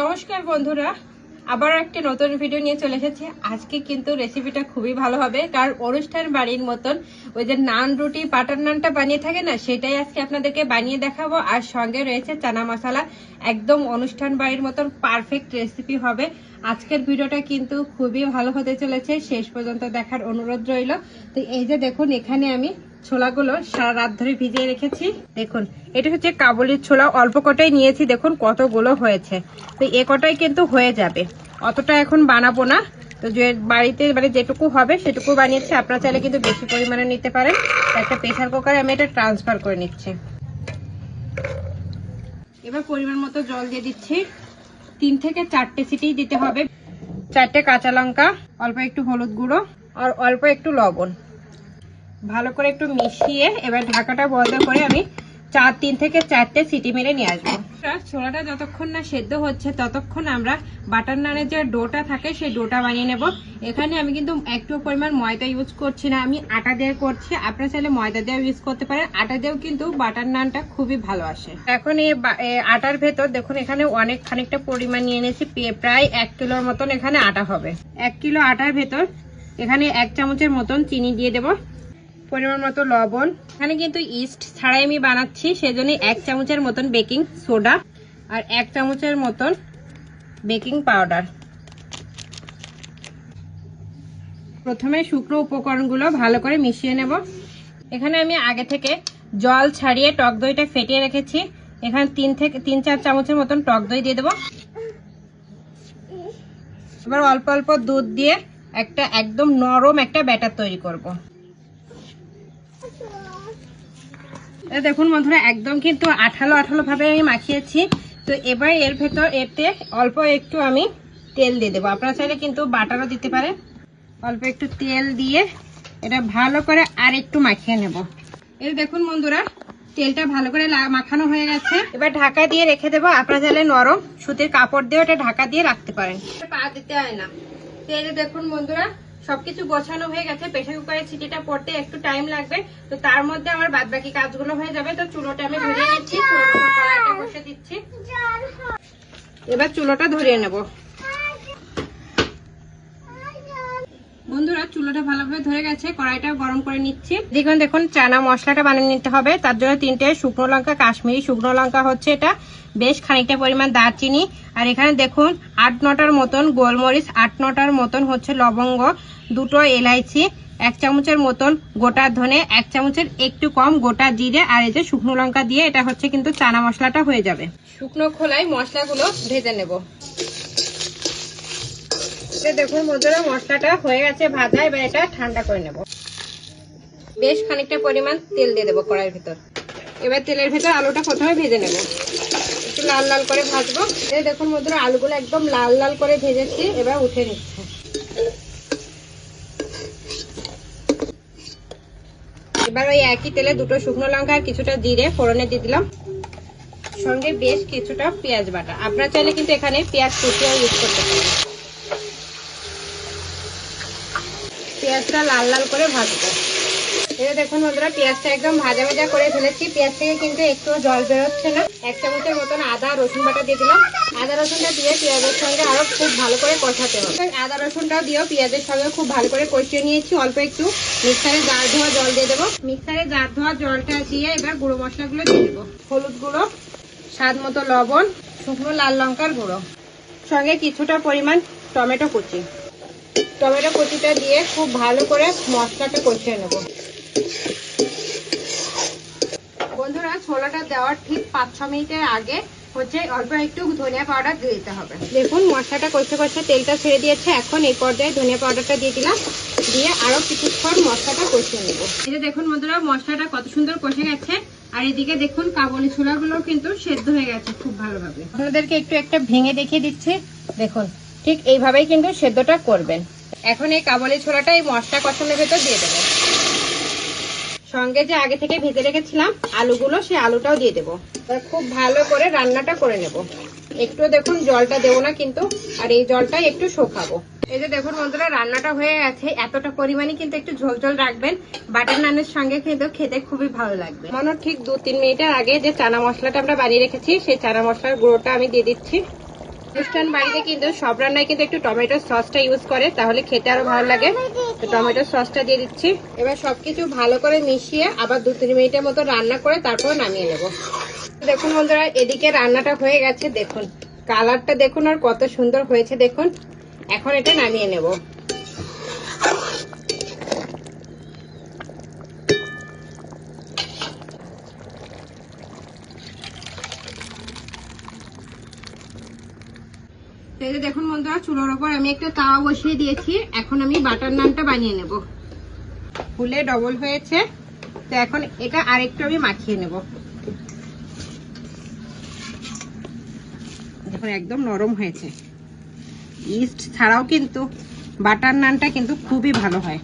নমস্কার বন্ধুরা আবার একটা নতুন ভিডিও নিয়ে চলে এসেছি। আজকে কিন্তু রেসিপিটা খুবই ভালো হবে, কারণ অনুষ্ঠান বাড়ির মতন ওই যে নান রুটি বাটার নানটা বানিয়ে থাকে না, সেটাই আজকে আপনাদেরকে বানিয়ে দেখাবো। আর সঙ্গে রয়েছে চানা মশলা, একদম অনুষ্ঠান বাড়ির মতন পারফেক্ট রেসিপি হবে। আজকের ভিডিওটা কিন্তু খুবই ভালো হতে চলেছে, শেষ পর্যন্ত দেখার অনুরোধ রইল। তো এই যে দেখুন, এখানে আমি ছোলাগুলো সারা রাত ধরে ভিজিয়ে রেখেছি। দেখুন, এটা হচ্ছে কাবুলির ছোলা। অল্প কটাই নিয়েছি, দেখুন কতগুলো হয়েছে। তো এ কটাই কিন্তু হয়ে যাবে। অতটা এখন বানাবো না। তো যে বাড়িতে মানে যেটুকু হবে সেটুকু বানিয়েছি। আপনারা চাইলে কিন্তু বেশি পরিমাণে নিতে পারেন। একটা প্রেশার কুকারে আমি এটা ট্রান্সফার করে নিচ্ছি। এবার পরিমাণ মতো জল দিয়ে দিচ্ছি। তিন থেকে চারটে সিটি দিতে হবে। চারটে কাঁচা লঙ্কা, অল্প একটু হলুদ গুঁড়ো আর অল্প একটু লবণ। ভালো করে একটু মিশিয়ে এবার ঢাকাটা বন্ধ করে আমি চার, তিন থেকে চারটে সিটি মেরে নিয়ে আসব। ছোলাটা যতক্ষণ না সেদ্ধ হচ্ছে, ততক্ষণ আমরা বাটার নানের যে ডোটা থাকে, সেই ডোটা বানিয়ে নেব। এখানে আমি কিন্তু একটু পরিমাণ ময়দা ইউজ করছি না, আমি আটা দিয়ে করছি। আপনারা চাইলে ময়দা দিয়েও ইউজ করতে পারেন। আটা দিয়েও কিন্তু বাটার নানটা খুবই ভালো আসে। এখন এই আটার ভেতর দেখুন, এখানে অনেক খানিকটা পরিমাণ নিয়ে পে- প্রায় এক কিলোর মতন এখানে আটা হবে। এক কিলো আটার ভেতর এখানে এক চামচের মতন চিনি দিয়ে দেবো। পরিমাণ মতো লবণ। এখানে কিন্তু ইস্ট ছাড়াই আমি বানাচ্ছি সেজন্য এক চামচের মতন বেকিং সোডা আর এক চামচের মতন বেকিং পাউডার প্রথমে শুকনো উপকরণগুলো ভালো করে মিশিয়ে নেব। এখানে আমি আগে থেকে জল ছাড়িয়ে টক দইটা ফেটিয়ে রেখেছি। এখানে তিন থেকে, তিন চার চামচের মতন টক দই দিয়ে দেবো। এবার অল্প অল্প দুধ দিয়ে একটা একদম নরম একটা ব্যাটার তৈরি করব। দেখুন বন্ধুরা, একদম কিন্তু আঠালো আঠালো ভাবে আমি মাখিয়েছি। তো এবার এর ভেতর এতে অল্প একটু আমি তেল দিয়ে দেবো। আপনারা চাইলে কিন্তু বাটারও দিতে পারেন। অল্প একটু তেল দিয়ে এটা ভালো করে আর একটু মাখিয়ে নেব। এই দেখুন বন্ধুরা, তেলটা ভালো করে মাখানো হয়ে গেছে। এবার ঢাকা দিয়ে রেখে দেবো। আপনারা চাইলে নরম সুতির কাপড় দিয়ে ওটা ঢাকা দিয়ে রাখতে পারেন। পা দিতে হয় না। তো এই দেখুন বন্ধুরা সবকিছু গোছানো হয়ে গেছে প্রেশার কুকারের সিটিটা পড়তে একটু টাইম লাগবে তো তার মধ্যে আমার বাদ বাকি কাজগুলো হয়ে যাবে তো চুলোটা আমি ধরিয়ে নিচ্ছি চুলোটা বসে দিচ্ছি। এবার চুলোটা ধরিয়ে নেব বন্ধুরা চুলোটা ভালোভাবে ধরে গেছে কড়াইটা গরম করে নিচ্ছি। দেখুন দেখুন, চানা মশলাটা বানিয়ে নিতে হবে। তার জন্য তিনটে শুকনো লঙ্কা, কাশ্মীরি শুকনো লঙ্কা হচ্ছে এটা। বেশ খানিকটা পরিমাণ দারচিনি। আর এখানে দেখুন, আট নটার মতন গোলমরিচ, আট নটার মতন হচ্ছে লবঙ্গ, দুটো এলাইচি, এক চামচের মতন গোটা ধনে, এক চামচের একটু কম গোটা জিরে, আর এই যে শুকনো লঙ্কা দিয়ে এটা হচ্ছে কিন্তু চানা মশলাটা হয়ে যাবে। শুকনো খোলায় মশলাগুলো ভেজে নেব। এই দেখুন বন্ধুরা, মশলাটা হয়ে গেছে ভাজা, এবার এটা ঠান্ডা করে নেব। বেশ খানিকটা পরিমাণ তেল দিয়ে দেবো কড়াইয়ের ভিতর। এবার তেলের ভিতর আলুটা প্রথমে ভেজে নেব। একটু লাল লাল করে ভাজবো। এই দেখুন বন্ধুরা, আলুগুলো একদম লাল লাল করে ভেজেছি, এবার উঠে নিচ্ছে। এবার ওই একই তেলে দুটো শুকনো লঙ্কা আর কিছুটা জিরে ফোড়নে দিয়ে দিলাম। সঙ্গে বেশ কিছুটা পেঁয়াজ বাটা। আপনারা চাইলে কিন্তু এখানে পেঁয়াজ কুচিও ইউজ করতে পারেন। পেঁয়াজটা লাল লাল করে ভাজবো। এটা দেখুন বন্ধুরা, পেঁয়াজটা একদম ভাজা ভাজা করে ফেলেছি। পেঁয়াজ থেকে কিন্তু একটু জল বেরোচ্ছে না। এক চামচের মতন আদা, রসুন বাটা দিয়ে দিলাম। আদা, রসুনটা দিয়ে পেঁয়াজের সঙ্গে আরও খুব ভালো করে কষাতে হবে। আদা, রসুনটাও দিয়েও পেঁয়াজের সঙ্গে খুব ভালো করে কষিয়ে নিয়েছি। অল্প একটু মিক্সারে জার ধোয়া জল দিয়ে দেবো। মিক্সারে জার ধোয়া জলটা দিয়ে এবার গুঁড়ো মশলাগুলো দিয়ে দেবো। হলুদ গুঁড়ো, স্বাদ মতো লবণ, শুকনো লাল লঙ্কার গুঁড়ো। সঙ্গে কিছুটা পরিমাণ টমেটো কুচি। টমেটো কুচিটা দিয়ে খুব ভালো করে মশলাটা কষিয়ে নেব। বন্ধুরা, ছোলাটা দেওয়ার ঠিক পাঁচ ছ মিনিটের আগে হচ্ছে অল্প একটু ধনিয়া পাউডার দিয়ে দিতে হবে। দেখুন, মশলাটা কষে কষে তেলটা ছেড়ে দিয়েছে। এখন এই পর্যায়ে ধনিয়া পাউডারটা দিয়ে দিলাম। দিয়ে আরও কিছুক্ষণ মশলাটা কষিয়ে নেব। এই যে দেখুন বন্ধুরা, মশলাটা কত সুন্দর কষে গেছে। আর এদিকে দেখুন, কাবলি ছোলাগুলো কিন্তু সেদ্ধ হয়ে গেছে খুব ভালোভাবে। আপনাদেরকে একটু একটা ভেঙে দেখিয়ে দিচ্ছি। দেখুন, ঠিক এইভাবেই কিন্তু সেদ্ধটা করবেন। এখন এই কাবলি ছোলাটা এই মশলা কষানোর ভেতর দিয়ে দেবো। সঙ্গে যে আগে থেকে ভেজে রেখেছিলাম আলুগুলো সেই আলুটাও দিয়ে দেবো। খুব ভালো করে রান্নাটা করে নেব। একটু দেখুন জলটা দেবো না কিন্তু, আর এই জলটাই একটু শোকাবো। এই যে দেখুন বন্ধুরা, রান্নাটা হয়ে গেছে। এতটা পরিমাণে কিন্তু একটু ঝোল ঝোল রাখবেন। বাটার নানের সঙ্গে কিন্তু খেতে খুবই ভালো লাগবে। মনে ঠিক দু তিন মিনিটের আগে যে চানা মশলাটা আমরা বানিয়ে রেখেছি, সেই চানা মশলার গুঁড়োটা আমি দিয়ে দিচ্ছি। অনুষ্ঠান বাড়িতে কিন্তু সব রান্নায় কিন্তু একটু টমেটো সসটা ইউজ করে, তাহলে খেতে আরও ভালো লাগে। তো টমেটো সসটা দিয়ে দিচ্ছি। এবার সবকিছু ভালো করে মিশিয়ে আবার দু তিন মিনিটের মতো রান্না করে তারপর নামিয়ে নেব। দেখুন বন্ধুরা, এদিকে রান্নাটা হয়ে গেছে, দেখুন। কালারটা দেখুন আর কত সুন্দর হয়েছে, দেখুন। এখন এটা নামিয়ে নেব। এই যে দেখুন বন্ধুরা, চুলোর ওপর আমি একটা তাওয়া বসিয়ে দিয়েছি। এখন আমি বাটার নানটা বানিয়ে নেব। ফুলে ডবল হয়েছে। তো এখন এটা আরেকটু আমি মাখিয়ে নেব। দেখুন, একদম নরম হয়েছে। ইস্ট ছাড়াও কিন্তু বাটার নানটা কিন্তু খুবই ভালো হয়।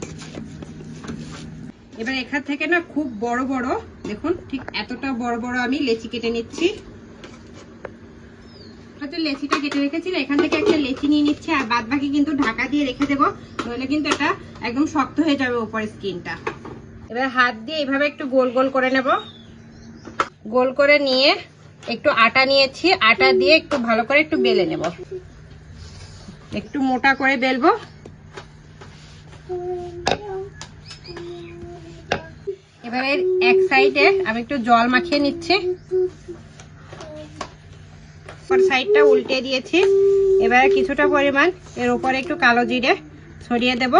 এবার এখান থেকে না খুব বড় বড়, দেখুন ঠিক এতটা বড় বড় আমি লেচি কেটে নিচ্ছি। হয়তো লেচিটা কেটে রেখেছি না এখান থেকে একটা লেচি নিয়ে নিচ্ছি, আর বাদ বাকি কিন্তু ঢাকা দিয়ে রেখে দেবো, নইলে কিন্তু এটা একদম শক্ত হয়ে যাবে উপরের স্কিনটা। এবার হাত দিয়ে এইভাবে একটু গোল গোল করে নেব। গোল করে নিয়ে একটু আটা নিয়েছি, আটা দিয়ে একটু ভালো করে একটু বেলে নেব। একটু মোটা করে বেলবো। এবারে এক সাইডে আমি একটু জল মাখিয়ে নিচ্ছি। উপর সাইডটা উল্টে দিয়েছি। এবারে কিছুটা পরিমাণ এর উপরে একটু কালো জিরে ছড়িয়ে দেব।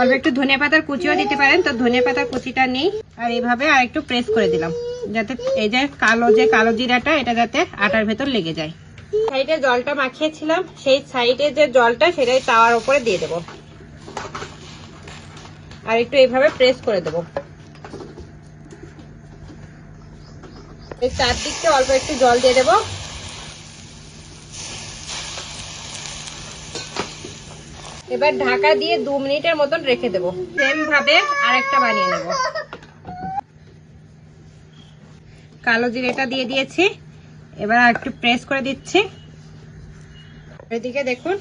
অল্প একটু ধনে পাতার কুচিও দিতে পারেন, তো ধনে পাতার কুচিটা নেই। আর এইভাবে আর একটু প্রেস করে দিলাম, যাতে এই যে কালো যে কালো জিরাটা, এটা যাতে আটার ভেতর লেগে যায়। সাইডে জলটা মাখিয়েছিলাম, সেই সাইডে যে জলটা, সেটাই তাওয়ার উপরে দিয়ে দেব। আর একটু এইভাবে প্রেস করে দেবো। এই চারদিকটা অল্প একটু জল দিয়ে দেবো। এবার ঢাকা দিয়ে দু মিনিটের মতন রেখে দেবো। সেম ভাবে আরেকটা বানিয়ে নেব। কালো জিরেটা দিয়ে দিয়েছি। এবার আর একটু প্রেস করে দিচ্ছি। এদিকে দেখুন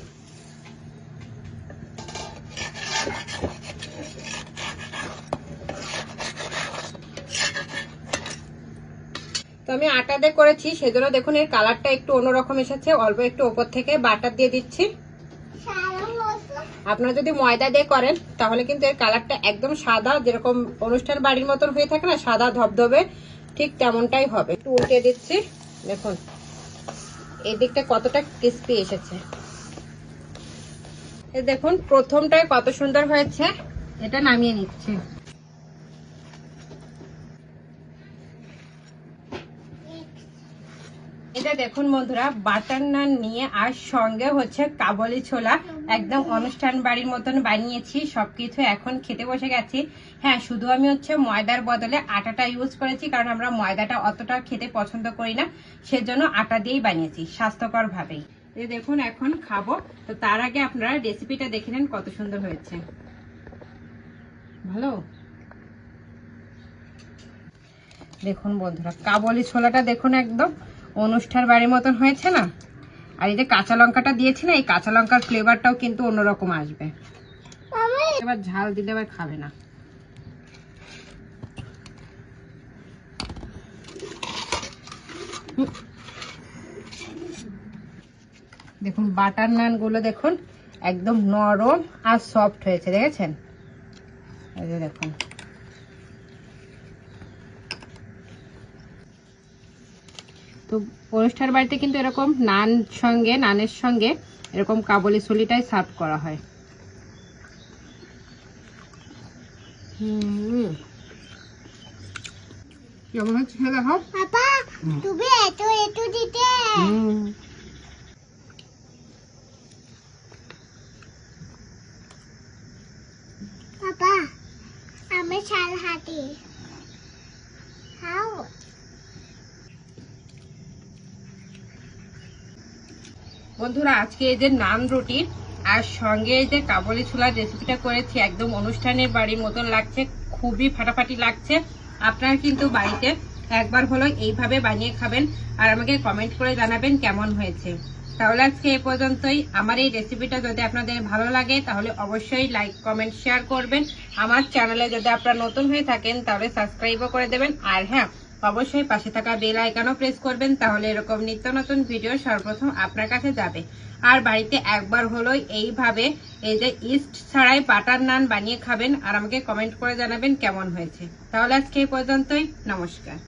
তো আমি আটা দিয়ে করেছি, সেজন্য দেখুন এর কালারটা একটু অন্যরকম এসেছে। অল্প একটু ওপর থেকে বাটার দিয়ে দিচ্ছি। আপনারা যদি ময়দা দিয়ে করেন, তাহলে কিন্তু এর কালারটা একদম সাদা, যেরকম অনুষ্ঠান বাড়ির মতন হয়ে থাকে না, সাদা ধবধবে, ঠিক তেমনটাই হবে। একটু উল্টে দিচ্ছি, দেখুন। এই দিকটা কতটা ক্রিস্পি এসেছে। দেখুন প্রথমটাই কত সুন্দর হয়েছে, এটা নামিয়ে নিচ্ছে। এটা দেখুন বন্ধুরা, বাটার নান নিয়ে আর সঙ্গে হচ্ছে কাবলি ছোলা। একদম অনুষ্ঠান বাড়ির মতন বানিয়েছি, সবকিছু এখন খেতে বসে গেছি। হ্যাঁ শুধু আমি হচ্ছে ময়দার বদলে আটাটা ইউজ করেছি, কারণ আমরা ময়দাটা অতটা খেতে পছন্দ করি না। সেজন্য আটা দিয়েই বানিয়েছি স্বাস্থ্যকর ভাবেই এই দেখুন, এখন খাব। তো তার আগে আপনারা রেসিপিটা দেখে নেন কত সুন্দর হয়েছে। ভালো? দেখুন বন্ধুরা, কাবলি ছোলাটা দেখুন একদম। অনুষ্ঠান বাড়ির মতন হয়েছে না? আর এই যে কাঁচা লঙ্কাটা দিয়েছি না, এই কাঁচা লঙ্কার ফ্লেভারটাও কিন্তু অন্যরকম আসবে। এবার ঝাল দিলে আবার খাবে না। দেখুন, বাটার নানগুলো দেখুন, একদম নরম আর সফট হয়েছে, দেখেছেন? এই যে দেখুন। তো অনুষ্ঠান বাড়িতে কিন্তু এরকম নান সঙ্গে নানের সঙ্গে এরকম কাবলি সলিটাই সার্ভ করা হয়। কেমন হচ্ছে দেখো? তুমি এত এত দিতে? হুম। পাপা আমি শাল হাতি বন্ধুরা, আজকে এই যে নান রুটি আর সঙ্গে এই যে কাবলি ছোলার রেসিপিটা করেছি, একদম অনুষ্ঠানের বাড়ির মতন লাগছে, খুবই ফাটাফাটি লাগছে। আপনারা কিন্তু বাড়িতে একবার হলো এইভাবে বানিয়ে খাবেন আর আমাকে কমেন্ট করে জানাবেন কেমন হয়েছে। তাহলে আজকে এ পর্যন্তই। আমার এই রেসিপিটা যদি আপনাদের ভালো লাগে, তাহলে অবশ্যই লাইক কমেন্ট শেয়ার করবেন। আমার চ্যানেলে যদি আপনারা নতুন হয়ে থাকেন, তাহলে সাবস্ক্রাইবও করে দেবেন। আর হ্যাঁ অবশ্যই পাশে থাকা বেল আইকনও প্রেস করবেন, তাহলে এরকম নিত্য নতুন ভিডিও সর্বপ্রথম আপনার কাছে যাবে। আর বাড়িতে একবার হলেও এইভাবে এই যে ইস্ট ছাড়াই বাটার নান বানিয়ে খাবেন, আর আমাকে কমেন্ট করে জানাবেন কেমন হয়েছে। তাহলে আজকে এই পর্যন্তই, নমস্কার।